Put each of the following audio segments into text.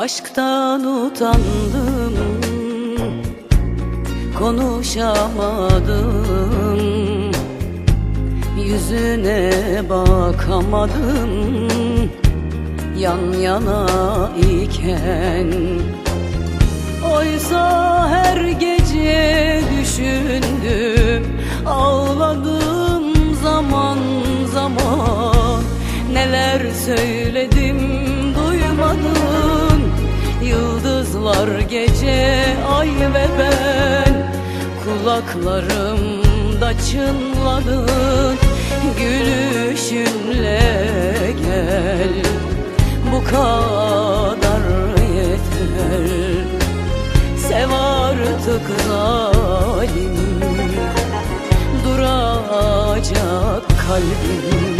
Aşktan utandım Konuşamadım Yüzüne bakamadım Yan yana iken. Oysa her gece düşündüm Ağladım zaman zaman Neler söyledim Yıldızlar gece ay ve ben Kulaklarımda çınladın. Gülüşünle gel Bu kadar yeter. Sev artık zalim Duracak kalbim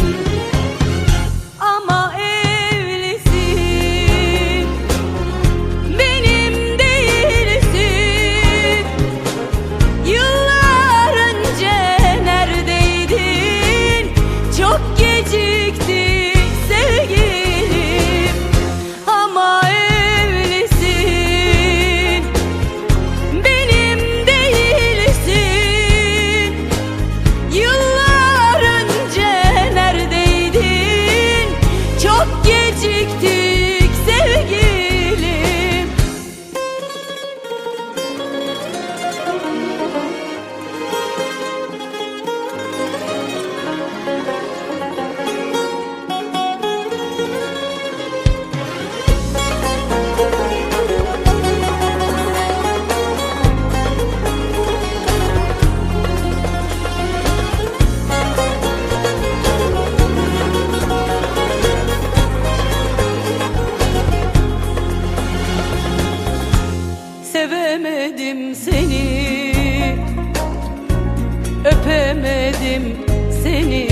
Öpemedim seni.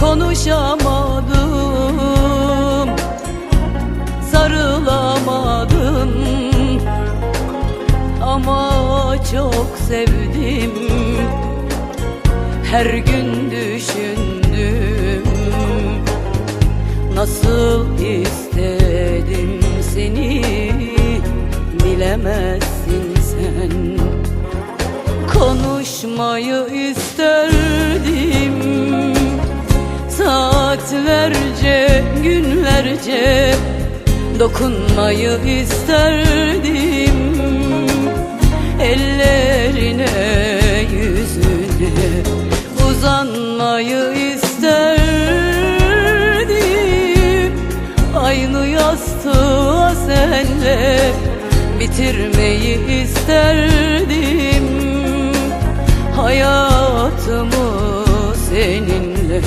Konuşamadım Sarılamadım. Ama çok sevdim. Her gün düşündüm. Nasıl istedim seni bilemezsin sen Konuşmayı isterdim. Saatlerce, günlerce Dokunmayı isterdim. Ellerine, yüzüne Uzanmayı isterdim. Aynı yastığa senle Bitirmeyi isterdim Hayatımı seninle